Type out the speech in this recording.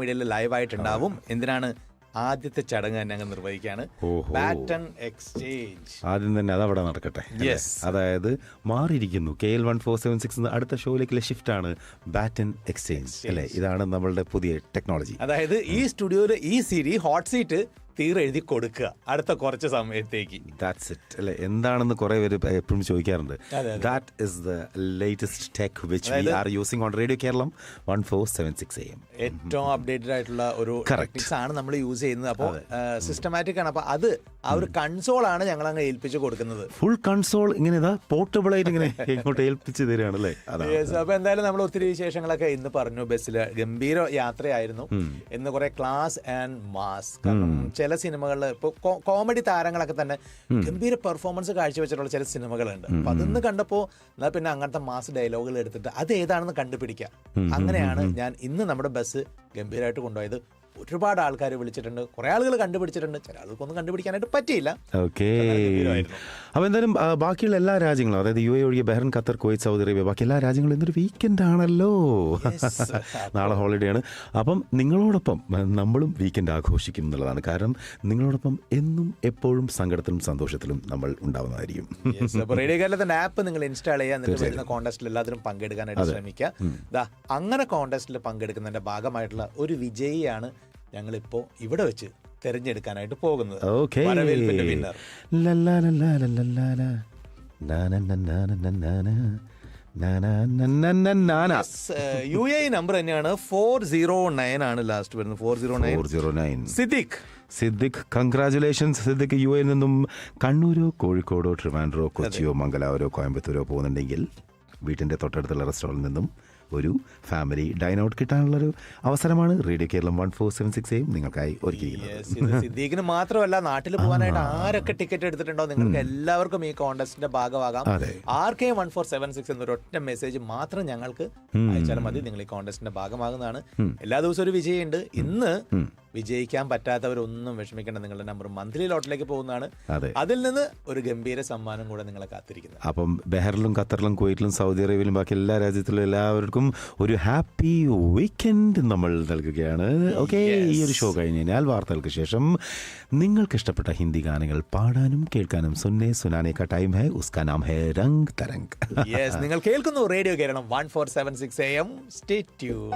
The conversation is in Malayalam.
മീഡിയയിൽ ലൈവായിട്ടുണ്ടാവും. എന്തിനാണ് ആദ്യത്തെ ചടങ്ങ് തന്നെ അങ്ങ് നിർവഹിക്കുകയാണ് ഓഹോ. എക്സ്ചേഞ്ച് ആദ്യം തന്നെ അതവിടെ നടക്കട്ടെ അല്ലേ? Yes. അതായത് മാറിയിരിക്കുന്നു. K L one four seven six അടുത്ത ഷോയിലേക്കുള്ള ഷിഫ്റ്റ് ആണ് ബാറ്റൻ എക്സ്ചേഞ്ച് അല്ലേ? ഇതാണ് നമ്മളുടെ പുതിയ ടെക്നോളജി അതായത് ഈ സ്റ്റുഡിയോയിലെ ഈ സീരീ ഹോട്ട് സീറ്റ് തീരെ എഴുതി കൊടുക്കുക. അടുത്ത കുറച്ച് സമയത്തേക്ക്. ദാറ്റ്സ് ഇറ്റ് അല്ലെ? എന്താണെന്ന് കുറെ പേര് എപ്പോഴും ചോദിക്കാറുണ്ട്. That is the latest tech which we are using on radio Keralam one four seven six M ഏറ്റവും അപ്ഡേറ്റഡ് ആയിട്ടുള്ള ഒരു കറക്റ്റ് ടെക്നിക്സ് ആണ് നമ്മൾ യൂസ് ചെയ്യുന്നത്. അപ്പോൾ സിസ്റ്റമാറ്റിക് ആണ്. അപ്പോൾ അത് ആ ഒരു കൺസോൾ ആണ് ഞങ്ങൾ അങ്ങ് ഏൽപ്പിച്ച് കൊടുക്കുന്നത്. ഫുൾ കൺസോൾ ഇങ്ങനെ ഇതാ പോർട്ടബിൾ ആയിട്ട് ഇങ്ങനെ ഇങ്ങോട്ട് ഏൽപ്പിച്ച് തരികയാണ് അല്ലേ? അപ്പൊ എന്തായാലും നമ്മൾ ഒത്തിരി വിശേഷങ്ങളൊക്കെ ഇന്ന് പറഞ്ഞു. ബസ്സിൽ ഗംഭീര യാത്രയായിരുന്നു. ഇന്ന് കുറെ ക്ലാസ് ആൻഡ് മാസ് കാരണം ചില സിനിമകളിൽ ഇപ്പൊ കോമഡി താരങ്ങളൊക്കെ തന്നെ ഗംഭീര പെർഫോമൻസ് കാഴ്ചവെച്ചിട്ടുള്ള ചില സിനിമകളുണ്ട് അപ്പൊ അതൊന്ന് കണ്ടപ്പോ എന്നാൽ പിന്നെ അങ്ങനത്തെ മാസ് ഡയലോഗുകൾ എടുത്തിട്ട് അത് ഏതാണെന്ന് കണ്ടുപിടിക്കാം. അങ്ങനെയാണ് ഞാൻ ഇന്ന് നമ്മുടെ ബസ് ഗംഭീരമായിട്ട് കൊണ്ടുപോയത്. ഒരുപാട് ആൾക്കാർ വിളിച്ചിട്ടുണ്ട്. കുറെ ആളുകൾ കണ്ടുപിടിച്ചിട്ടുണ്ട്. ചില ആളുകൾക്കൊന്നും കണ്ടുപിടിക്കാനായിട്ട് പറ്റിയില്ല. ഓക്കെ. അപ്പോൾ അപ്പൊ എന്തായാലും ബാക്കിയുള്ള എല്ലാ രാജ്യങ്ങളും അതായത് യു എ ഒഴികെ Bahrain Qatar Kuwait Saudi Arabia ബാക്കി എല്ലാ രാജ്യങ്ങളും ഇന്നൊരു വീക്കെൻഡ് ആണല്ലോ. നാളെ ഹോളിഡേ ആണ്. അപ്പം നിങ്ങളോടൊപ്പം നമ്മളും വീക്കെൻഡ് ആഘോഷിക്കും എന്നുള്ളതാണ്. കാരണം നിങ്ങളോടൊപ്പം എന്നും എപ്പോഴും സങ്കടത്തിലും സന്തോഷത്തിലും നമ്മൾ ഉണ്ടാവുന്നതായിരിക്കും. റേഡിയോ കേരളത്തിന്റെ ആപ്പ് നിങ്ങൾ ഇൻസ്റ്റാൾ ചെയ്യുക. എന്നിട്ട് വരുന്ന കോൺടെസ്റ്റിൽ എല്ലാത്തിനും പങ്കെടുക്കാനായിട്ട് ശ്രമിക്കുക. അങ്ങനെ കോൺടെസ്റ്റിൽ പങ്കെടുക്കുന്നതിന്റെ ഭാഗമായിട്ടുള്ള ഒരു വിജയിയാണ് ഞങ്ങൾ ഇപ്പോ ഇവിടെ വെച്ച് തെരഞ്ഞെടുക്കാനായിട്ട് പോകുന്നത് വരവേൽപ്പിന്റെ. യു എ നമ്പർ തന്നെയാണ് ഫോർ സീറോ നയൻ ആണ് ലാസ്റ്റ് വരുന്നത് four zero nine zero nine Siddique Siddique congratulations Siddique U എയിൽ നിന്നും കണ്ണൂരോ കോഴിക്കോടോ ട്രിവാൻഡ്രോ കൊച്ചിയോ മംഗലാപുരോ കോയമ്പത്തൂരോ പോകുന്നുണ്ടെങ്കിൽ വീട്ടിന്റെ തൊട്ടടുത്തുള്ള റെസ്റ്റോറന്റിൽ നിന്നും ഒരു ഫാമിലി ഡൈൻ ഔട്ട് കിട്ടാനുള്ളൊരു അവസരമാണ്. Radio Keralam one four seven six എയും നിങ്ങൾക്കായി ഒരുക്കിയിരിക്കുന്നത്. സിദ്ദീഖിന് മാത്രമല്ല നാട്ടിൽ പോകാനായിട്ട് ആരൊക്കെ ടിക്കറ്റ് എടുത്തിട്ടുണ്ടോ നിങ്ങൾക്ക് എല്ലാവർക്കും ഈ കോൺടെസ്റ്റിന്റെ ഭാഗമാകാം. R K one four seven six എന്നൊരു ഒറ്റ മെസ്സേജ് മാത്രം ഞങ്ങൾക്ക് അയച്ചാൽ മതി. നിങ്ങൾ ഈ കോൺടെസ്റ്റിന്റെ ഭാഗമാകുന്നതാണ്. എല്ലാ ദിവസവും ഒരു വിജയമുണ്ട്. ഇന്ന് വിജയിക്കാൻ പറ്റാത്തവരൊന്നും വിഷമിക്കേണ്ട. നിങ്ങളുടെ നമ്പർ മന്ത്ലി ലോട്ടിലേക്ക് പോകുന്നതാണ്. അതിൽ നിന്ന് ഒരു ഗംഭീര സമ്മാനം കൂടെ നിങ്ങളെ കാത്തിരിക്കുന്നത് അപ്പം ബെഹറിലും ഖത്തറിലും കുവൈറ്റിലും സൗദി അറേബ്യയിലും ബാക്കി എല്ലാ രാജ്യത്തിലും എല്ലാവർക്കും ഒരു ഹാപ്പി വീക്കെൻഡ് നമ്മൾ നൽകുകയാണ്. ഓക്കെ ഈ ഒരു ഷോ കഴിഞ്ഞ് കഴിഞ്ഞാൽ വാർത്തകൾക്ക് ശേഷം നിങ്ങൾക്ക് ഇഷ്ടപ്പെട്ട ഹിന്ദി ഗാനങ്ങൾ പാടാനും കേൾക്കാനും സുന്നേ സുനാനെ കാ ടൈം ഹെ ഉസ്കാ നാം ഹെ രംഗ് തരംഗ്. നിങ്ങൾ കേൾക്കുന്നു radio Keralam one four seven six A M. Stay tune